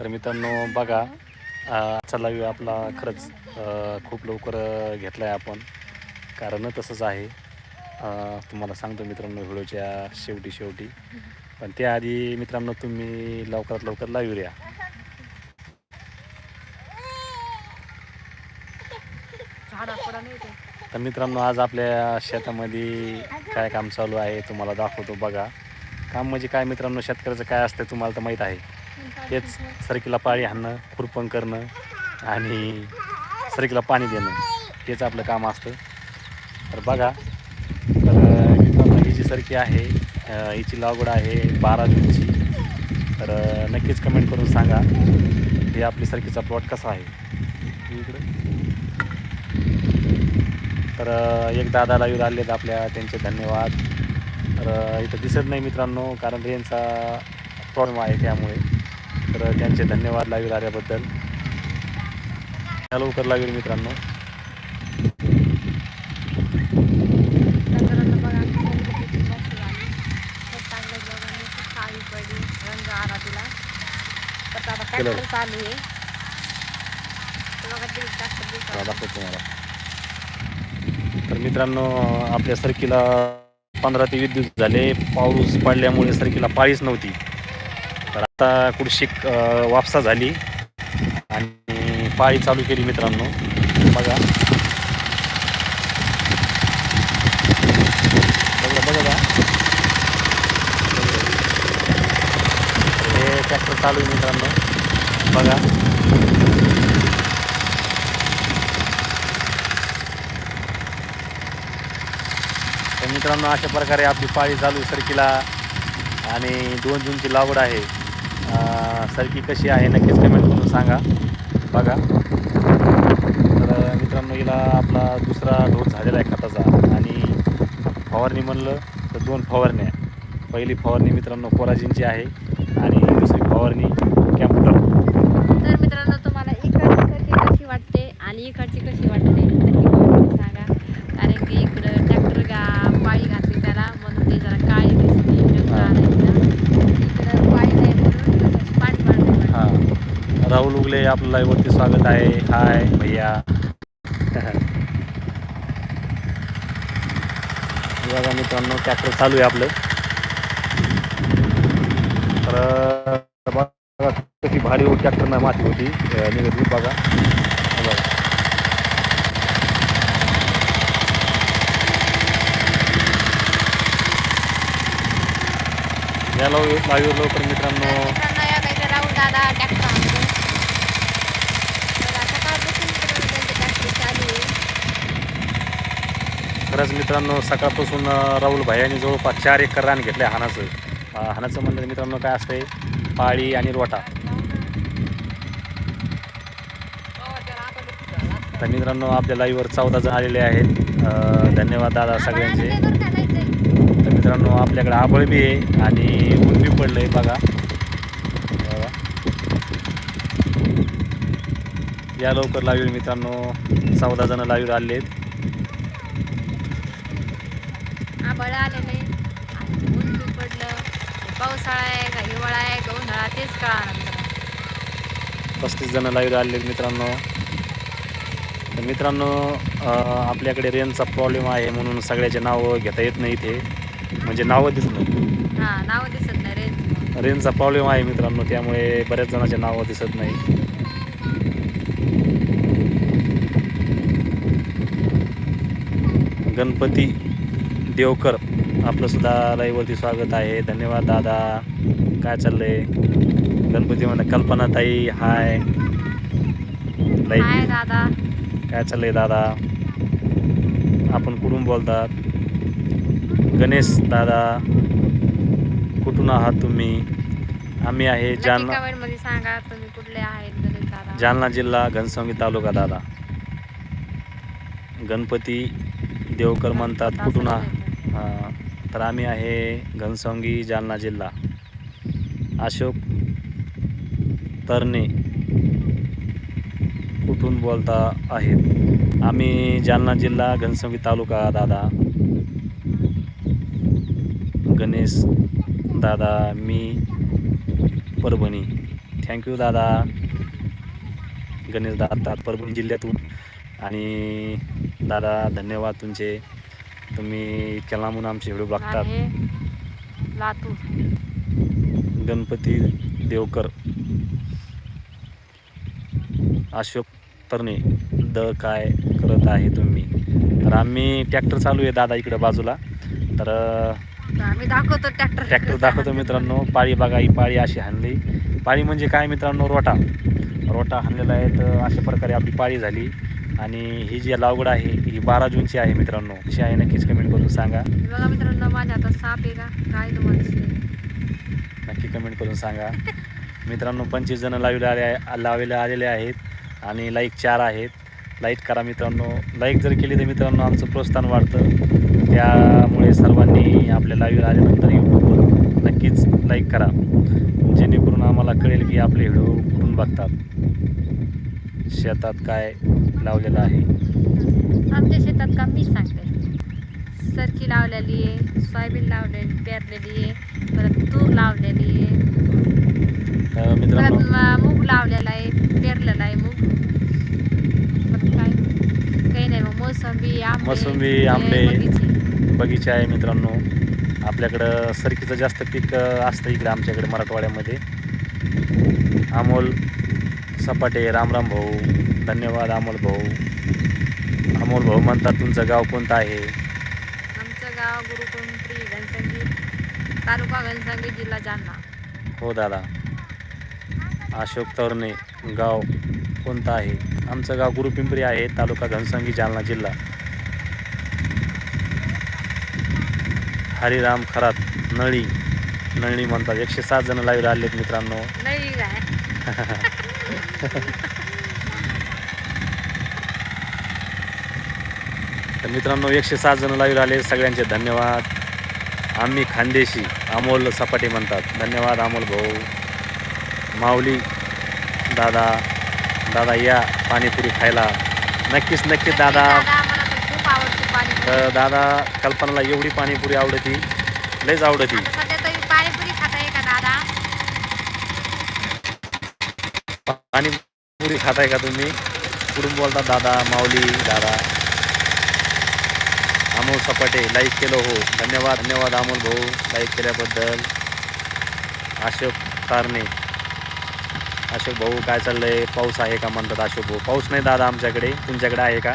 तर मित्रांनो बघा आजचा लाईव्ह आपला खरंच खूप लवकर घेतला आहे आपण. कारण तसंच आहे. तुम्हाला सांगतो मित्रांनो व्हिडिओच्या शेवटी शेवटी. पण त्याआधी मित्रांनो तुम्ही लवकरात लवकर लाईव्ह द्या तर मित्रांनो आज आपल्या शेतामध्ये काय काम चालू आहे तुम्हाला दाखवतो बघा. काम म्हणजे काय मित्रांनो शेतकऱ्याचं काय असतं तुम्हाला तर माहीत आहे. तेच सरकीला पाळी हाणणं खुरपण करणं आणि सरकीला पाणी देणं हेच आपलं काम असतं. तर बघा तर ही जी सरकी आहे हिची लागवड आहे बारा जूनची. तर नक्कीच कमेंट करून सांगा हे आपली सरकीचा प्लॉट कसा आहे? इकडं. तर एक दादाला येऊन आलेत आपल्या त्यांचे धन्यवाद. तर इथं दिसत नाही मित्रांनो कारण रेंजचा प्रॉब्लेम आहे त्यामुळे. तर त्यांचे धन्यवाद लाईव्ह आल्याबद्दल या लवकर लाईव्ह मित्रांनो. तर मित्रांनो आपल्या सरकीला पंधरा ते वीस दिवस झाले. पाऊस पडल्यामुळे सरकीला पाळीच नव्हती. तर आता कुडशिक वापसा झाली आणि पाळी चालू केली मित्रांनो. बघा. बघा बघा हे ट्रॅक्टर चालू आहे मित्रांनो. बघा. तर मित्रांनो अशा प्रकारे आपली पाळी चालू सरकीला. आणि दोन जूनची लागवड आहे. अं, कशी आहे नक्कीच कमेंट करून सांगा. बघा. तर मित्रांनो हिला आपला दुसरा डोस झालेला आहे खताचा. आणि फवारणी म्हणलं तर दोन फवारण्या पहिली फवारणी मित्रांनो कोराजिनची आहे आणि दुसरी फवारणी कॅम्प्युटर तर मित्रांनो तुम्हाला इकडची कशी वाटते आणि इकडची कशी वाटते नक्की comment सांगा कारण की इकडं ट्रॅक्टर गा पाळी घातली त्याला म्हणून ते जरा काळी दिसते रंग हा. आला इकडं इकडं पाळी नाही म्हणून तसंच पाणी पाणी हां राहुल उगले आपलं लाईव्हवरती स्वागत आहे. हाय भैया. बघा मित्रांनो ट्रॅक्टर चालू आहे आपलं. तर बघा कशी भारी होती ट्रॅक्टरनं माती होती. निघत बघा. हे बघा या लवकर मित्रांनो. राहुल दादा ट्रॅक्टर आणतो तर आता सकाळपासून मित्रांनो त्यांचे ट्रॅक्टर चालू आहे खरंच मित्रांनो सकाळपासून राहुल भाईयांनी जवळपास चार एकर रान घेतलं आहे हानाचं हानाचं म्हणलं मित्रांनो काय असतंय? पाळी आणि रोटा. तर मित्रांनो आपल्या लाईव्हवर चौदा जण आलेले आहेत. धन्यवाद दादा सगळ्यांचे. तर मित्रांनो आपल्याकडे आबळ बी आहे आणि ऊन बी पडलंय बघा. बघा. या लवकर लाईव्ह मित्रांनो. चौदा जण लाईव्ह आले आहेत आबळ आलेले ऊन बी पडलं. पावसाळा आहे का हिवाळा आहे का उन्हाळा तेच कळा पस्तीस जण लाईव्ह आहेत मित्रांनो. तर मित्रांनो आपल्याकडे रेंजचा प्रॉब्लेम आहे म्हणून सगळ्याचे नावं घेता येत नाही इथे. म्हणजे नावं दिसत नाही. हा नाव दिसत नाही रेंज रेंजचा प्रॉब्लेम आहे मित्रांनो त्यामुळे बऱ्याच जणांचे नावं दिसत नाही. गणपती. देवकर. आपलं सुद्धा लाईव्हवरती स्वागत आहे. धन्यवाद दादा. काय चाललंय? गणपती म्हणा कल्पना ताई हाय हाय लाईव्ह दादा. काय चाललंय दादा? आपण कुठून बोलतात? गणेश दादा. कुठून आहात तुम्ही? आम्ही आहे जालना सांगा तुम्ही कुठले आहेत जालना जिल्हा घनसंगी तालुका दादा. गणपती देवकर म्हणतात कुठून आ हां तर आम्ही आहे घनसंगी जालना जिल्हा. अशोक तरणे. कुठून बोलता आहेत? आम्ही जालना जिल्हा घनसंगी तालुका दादा. गणेश दादा मी परभणी. थँक्यू दादा. गणेश दादा परभणी जिल्ह्यातून. आणि दादा धन्यवाद तुमचे. तुम्ही इतक्या लांबून आमचे व्हिडिओ बघतात लातूर. गणपती देवकर अशोक तरणे द काय करत आहे तुम्ही? तर आम्ही ट्रॅक्टर चालू आहे दादा इकडं बाजूला. तर तर आम्ही दाखवतो ट्रॅक्टर ट्रॅक्टर दाखवतो मित्रांनो. पाळी बघा ही पाळी अशी हाणली. पाळी म्हणजे काय मित्रांनो? रोटा. रोटा हाणलेला आहे. तर अशा प्रकारे आपली पाळी झाली. आणि ही जी लागवड आहे ही बारा जूनची आहे मित्रांनो. कशी आहे नक्कीच कमेंट करून सांगा. बघा मित्रांनो माझ्या आता साप आहे का? काय तुम्हाला नक्की कमेंट करून सांगा. मित्रांनो पंचवीस जण लावले आले आहे लावलेले आलेले आहेत आणि लाईक चार आहेत. लाईक करा मित्रांनो. लाईक जर केली तर मित्रांनो आमचं प्रोत्साहन वाढतं. त्यामुळे सर्वांनी आपल्या लाईव्ह आल्यानंतर यूट्यूबवर नक्कीच लाईक करा. जेणेकरून आम्हाला कळेल की आपले व्हिडिओ कोण बघतात. शेतात काय लावलेलं आहे? आमच्या शेतात का मी सांगते. सरकी लावलेली आहे सोयाबीन लावलेली पेरलेली आहे परत तूर लावलेली आहे. तर परत मित्रांनो म- मूग लावलेला आहे पेरलेला आहे मूग. परत काय? काही नाही मग मोसंबी आंबे मोसंबी, हे आंबे. बगीचे. बगीचा आहे मित्रांनो. आपल्याकडं सरकीचं जास्त पीक अ, असतं इकडे आमच्याकडे मराठवाड्यामध्ये. अमोल सपाटे रामराम भाऊ धन्यवाद अमोल भाऊ. अमोल भाऊ म्हणतात तुमचं गाव कोणतं आहे? आमचं गाव घनसंगी तालुका घनसंगी जिल्हा जालना. हो दादा. अशोक तवरणे गाव कोणतं आहे? आमचं गाव गुरुपिंपरी आहे तालुका घनसंगी जालना जिल्हा. हरिराम खरात नळी. नळणी म्हणतात एकशे सात जण लाईव्ह आलेत मित्रांनो. तर मित्रांनो एकशे सात जण लाईव्ह आले. सगळ्यांचे धन्यवाद. आम्ही खानदेशी अमोल सपाटे म्हणतात. धन्यवाद अमोल भाऊ. माऊली दादा दादा या पाणीपुरी खायला. नक्कीच नक्कीच दादा. तर दादा कल्पनाला एवढी पाणीपुरी आवडती लयच आवडती आता सध्या तरी पाणीपुरी खाताय का दादा पाणीपुरी खाताय का तुम्ही? कुठून बोलता? दादा माऊली दादा. अमोल सपाटे लाईक केलं हो. धन्यवाद धन्यवाद अमोल भाऊ लाईक केल्याबद्दल. अशोक तारणे. अशोक भाऊ काय चाललंय? पाऊस आहे का म्हणतात अशोक भाऊ? पाऊस नाही दादा आमच्याकडे. तुमच्याकडे आहे का?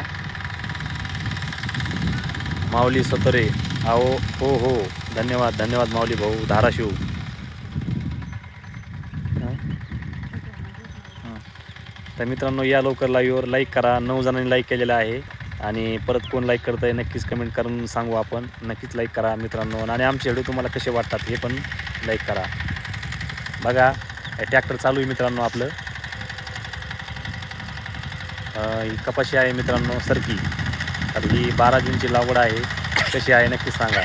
माऊली सतरे. आओ हो हो. धन्यवाद धन्यवाद माऊली भाऊ. धाराशिव. तर मित्रांनो या लवकर लाईव्हवर लाईक करा. नऊ जणांनी लाईक केलेलं आहे. आणि परत कोण लाईक करतं आहे नक्कीच कमेंट करून सांगू आपण. नक्कीच लाईक करा मित्रांनो. आणि आमचे व्हिडिओ तुम्हाला कसे वाटतात हे पण लाईक करा. बघा ट्रॅक्टर चालू आहे मित्रांनो आपलं. ही कपाशी आहे मित्रांनो सरकी. तर ही बारा जूनची लागवड आहे. कशी आहे नक्कीच सांगा.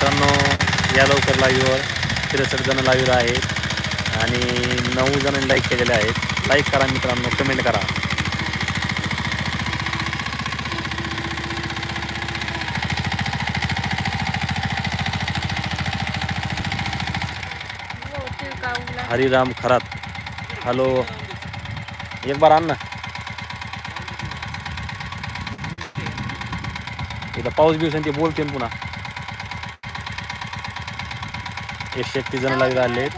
मित्रांनो या लवकर लाईव्हवर त्रेसष्ट जण लाईव्ह आहेत आणि नऊ जणांनी लाईक केलेले आहेत. लाईक करा मित्रांनो कमेंट करा. हरिराम खरात. हॅलो एक बार आण ना. इथं पाऊस दिवसांनी ते बोलते पुन्हा. एकशे एकतीस जण लागले आले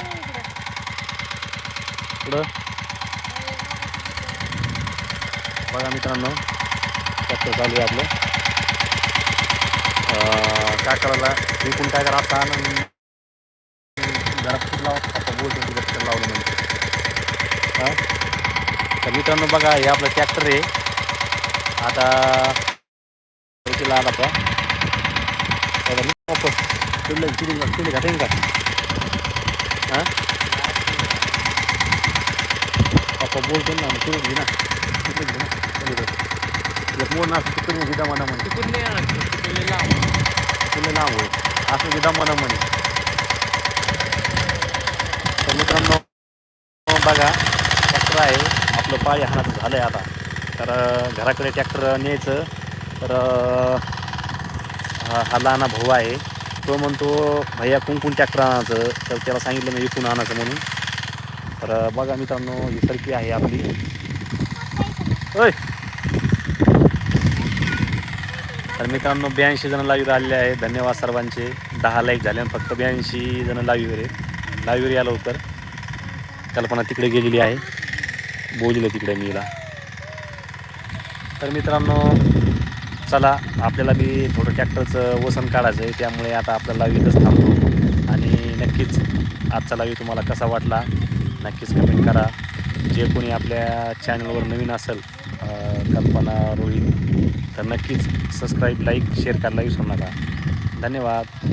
पुढं. बघा मित्रांनो ट्रॅक्टर चालू आहे आपलं. काय करायला विकून काय करा आता आणि जरा फूट लावा आता बोलतो तुझं ट्रॅक्टर लावलं म्हणजे हां? तर मित्रांनो बघा हे आपलं ट्रॅक्टर आहे. आता तिला आला आता. वापस तिला तिला तिला घाटेन का हां पप्पा बोलतो ना तिकडे घे ना तिकडे घे ना. एक मोड ना असं तिकडे घे दमा दमाने तुला नाव होय असं घे दमा दमाने तर मित्रांनो बघा ट्रॅक्टर आहे आपलं पाळी हाणाचं झालं आहे आता तर घराकडे ट्रॅक्टर न्यायचं तर हा लहाना भाऊ आहे तो म्हणतो भैया कुंकून ट्रॅक्टर आणायचं. तर त्याला सांगितलं मी विकून आणायचं म्हणून. तर बघा मित्रांनो ही सरकी आहे आपली. ओय! तर मित्रांनो ब्याऐंशी जण लाईव्ह आलेले आहे धन्यवाद सर्वांचे. दहा लाईक झाले आणि फक्त ब्याऐंशी जण लाईव्हवर आहे लाईव्हवर आलो तर कल्पना तिकडे गेलेली आहे. बोललं तिकडे मीला. तर मित्रांनो चला आपल्याला मी थोडं ट्रॅक्टरचं वसन काढायचं आहे त्यामुळे आता आपल्याला इथंच थांबतो. आणि नक्कीच आजचा लावी तुम्हाला कसा वाटला नक्कीच कमेंट करा. जे कोणी आपल्या चॅनलवर नवीन असेल कल्पना रोहित तर नक्कीच सबस्क्राईब लाईक शेअर करायला विसरू नका. धन्यवाद.